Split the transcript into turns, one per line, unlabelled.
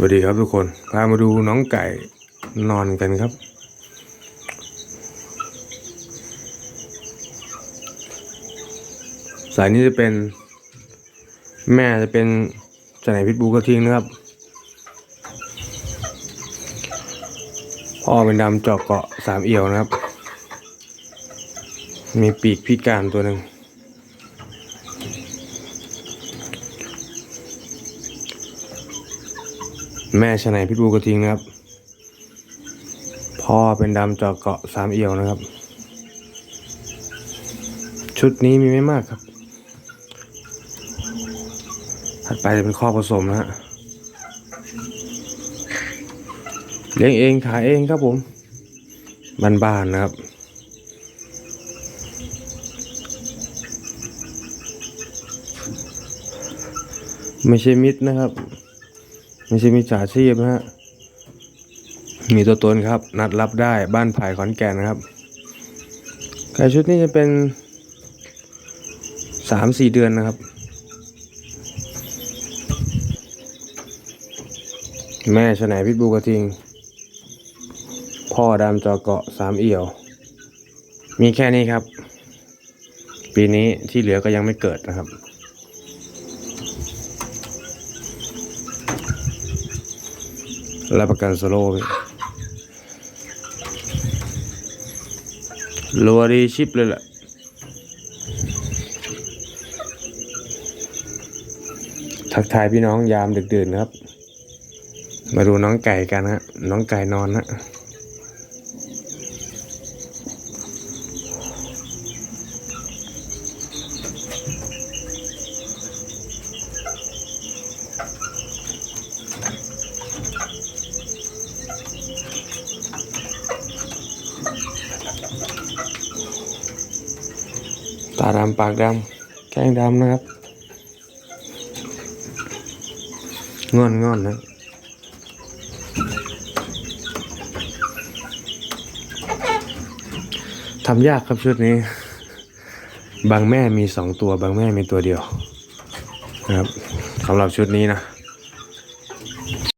สวัสดีครับทุกคน พามาดูน้องไก่นอนกันครับ สายนี้จะเป็น แม่จะเป็นจะไหนพิษบูกระทิงนะครับ พ่อเป็นดำจอกเกาะสามเอี่ยวนะครับ มีปีกพิการตัวหนึ่ง แม่ชะไหนพิบูกระทิงนะครับ พ่อเป็นดำจอกเกาะสามเอี่ยวนะครับ ชุดนี้มีไม่มากครับ ถัดไปจะเป็นข้อผสมนะฮะเลี้ยงเองขายเองครับผมบ้านๆนะครับไม่ใช่มิดนะครับ ไม่ใช่มิจฉาชีพนะฮะมีตัวตนครับ นัดรับได้บ้านไผ่ขอนแก่นนะครับไก่ชุดนี้จะเป็นสามสี่เดือนนะครับ แม่ชะไหนพิษบูกระทิง พ่อดำจอเกาะสามเอี่ยว มีแค่นี้ครับ ปีนี้ที่เหลือก็ยังไม่เกิดนะครับ รับประกันสโลว์รัวดีชิปเลยแหละทักทายพี่น้องยามดึกดื่นนะครับ มาดูน้องไก่กันฮะ น้องไก่นอนฮะ ตาดำปากดำแก้งดำนะครับงอนงอนนะทำยากครับชุดนี้ บางแม่มีสองตัว บางแม่มีตัวเดียวนะครับสำหรับชุดนี้นะ